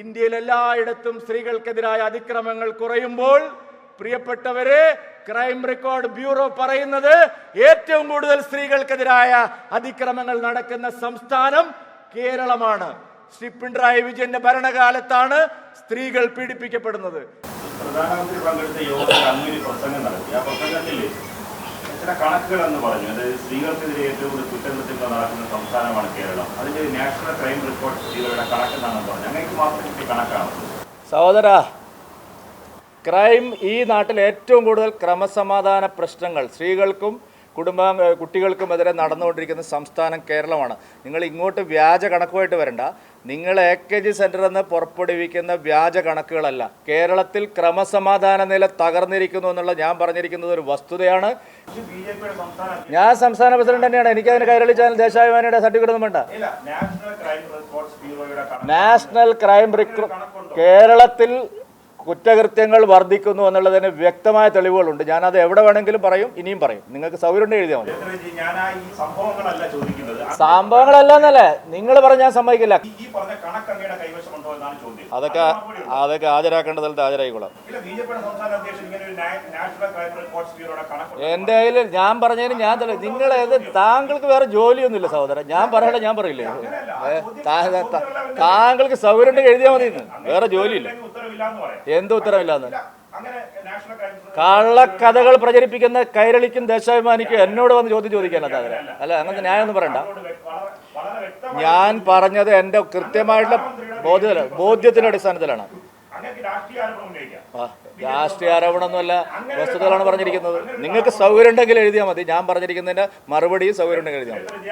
ഇന്ത്യയിൽ എല്ലായിടത്തും സ്ത്രീകൾക്കെതിരായ അതിക്രമങ്ങൾ കുറയുമ്പോൾ പ്രിയപ്പെട്ടവരെ ക്രൈം റെക്കോർഡ് ബ്യൂറോ പറയുന്നത് ഏറ്റവും കൂടുതൽ സ്ത്രീകൾക്കെതിരായ അതിക്രമങ്ങൾ നടക്കുന്ന സംസ്ഥാനം കേരളമാണ്. ശ്രീ പിണറായി വിജയന്റെ ഭരണകാലത്താണ് സ്ത്രീകൾ പീഡിപ്പിക്കപ്പെടുന്നത്. പ്രധാനമന്ത്രി പങ്കെടുത്ത പറഞ്ഞു. അതായത് സ്ത്രീകൾക്കെതിരെ ഏറ്റവും കൂടുതൽ കുറ്റകൃത്യങ്ങൾ നടക്കുന്ന സംസ്ഥാനമാണ് കേരളം. അതിന്റെ നാഷണൽ ക്രൈം റിപ്പോർട്ട് സ്ത്രീകളുടെ കണക്കെന്നാണ് പറഞ്ഞു സഹോദര ക്രൈം ഈ നാട്ടിൽ ഏറ്റവും കൂടുതൽ ക്രമസമാധാന പ്രശ്നങ്ങൾ സ്ത്രീകൾക്കും കുടുംബ കുട്ടികൾക്കുമെതിരെ നടന്നുകൊണ്ടിരിക്കുന്ന സംസ്ഥാനം കേരളമാണ്. നിങ്ങൾ ഇങ്ങോട്ട് വ്യാജ കണക്കുമായിട്ട് വരണ്ട. നിങ്ങൾ എ കെ ജി സെന്റർ നിന്ന് പുറപ്പെടുവിക്കുന്ന വ്യാജ കണക്കുകളല്ല. കേരളത്തിൽ ക്രമസമാധാന നില തകർന്നിരിക്കുന്നു എന്നുള്ള ഞാൻ പറഞ്ഞിരിക്കുന്നത് ഒരു വസ്തുതയാണ്. ഞാൻ സംസ്ഥാന പ്രസിഡന്റ് തന്നെയാണ്. എനിക്ക് അതിന് കൈരളി ചാനൽ ദേശാഭിമാനിയുടെ സർട്ടിഫിക്കറ്റ് ഒന്നും വേണ്ട. നാഷണൽ ക്രൈം കേരളത്തിൽ കുറ്റകൃത്യങ്ങൾ വർദ്ധിക്കുന്നു എന്നുള്ളതിന് വ്യക്തമായ തെളിവുകളുണ്ട്. ഞാനത് എവിടെ വേണമെങ്കിലും പറയും ഇനിയും പറയും. നിങ്ങൾക്ക് സൗകര്യം എഴുതിയാൽ മതി. സംഭവങ്ങളല്ല എന്നല്ലേ നിങ്ങൾ പറഞ്ഞ ഞാൻ സമ്മതിക്കില്ല. അതൊക്കെ? അതൊക്കെ ഹാജരാക്കേണ്ട സ്ഥലത്ത് ഹാജരായിക്കോളാം എന്റെ കയ്യിൽ ഞാൻ പറഞ്ഞതിന് ഞാൻ ഏത് താങ്കൾക്ക് വേറെ ജോലിയൊന്നുമില്ല സഹോദരൻ. ഞാൻ പറയണ ഞാൻ പറയില്ലേ? താങ്കൾക്ക് സൗകര്യം എഴുതിയാൽ മതി വേറെ ജോലിയില്ല. എന്ത് ഉത്തരവില്ലാന്ന്? കള്ളക്കഥകൾ പ്രചരിപ്പിക്കുന്ന കൈരളിക്കും ദേശാഭിമാനിക്കും എന്നോട് വന്ന് ചോദ്യം ചോദിക്കാനത് അതിന് അല്ല അങ്ങനത്തെ ന്യായമൊന്നും പറയണ്ട. ഞാൻ പറഞ്ഞത് എന്റെ കൃത്യമായിട്ടുള്ള ബോധ്യത്തില ബോധ്യത്തിന്റെ അടിസ്ഥാനത്തിലാണ്. രാഷ്ട്രീയ ആരോപണമൊന്നുമല്ല വസ്തുതകളാണ് പറഞ്ഞിരിക്കുന്നത്. നിങ്ങൾക്ക് സൗകര്യം ഉണ്ടെങ്കിൽ എഴുതിയാൽ മതി. ഞാൻ പറഞ്ഞിരിക്കുന്നതിന്റെ മറുപടിയും സൗകര്യം ഉണ്ടെങ്കിൽ എഴുതിയാൽ മതി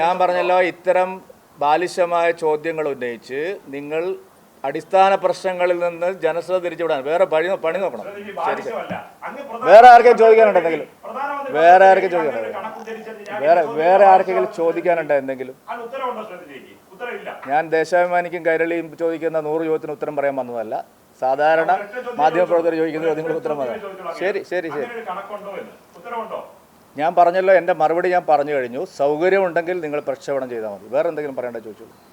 ഞാൻ പറഞ്ഞല്ലോ ഇത്തരം ബാലിശമായ ചോദ്യങ്ങൾ ഉന്നയിച്ച് നിങ്ങൾ അടിസ്ഥാന പ്രശ്നങ്ങളിൽ നിന്ന് ജനശ്രദ്ധ തിരിച്ചുവിടാൻ. വേറെ പണി പണി നോക്കണം. വേറെ ആർക്കെങ്കിലും ചോദിക്കാനുണ്ടോ എന്തെങ്കിലും? വേറെ ആർക്കും ചോദിക്കാനുണ്ടോ? വേറെ വേറെ ആർക്കെങ്കിലും ചോദിക്കാനുണ്ടോ എന്തെങ്കിലും? ഞാൻ ദേശാഭിമാനിക്കും കൈരളിയും ചോദിക്കുന്ന നൂറ് ചോദ്യത്തിന് ഉത്തരം പറയാൻ വന്നതല്ല. സാധാരണ മാധ്യമപ്രവർത്തകർ ചോദിക്കുന്ന ചോദ്യങ്ങൾക്ക് ഉത്തരം പറയാം. ശരി ശരി ശരി. ഞാൻ പറഞ്ഞല്ലോ എന്റെ മറുപടി ഞാൻ പറഞ്ഞു കഴിഞ്ഞു. സൗകര്യമുണ്ടെങ്കിൽ നിങ്ങൾ പ്രക്ഷേപണം ചെയ്താൽ മതി. വേറെ എന്തെങ്കിലും പറയേണ്ട ചോദിച്ചോളൂ.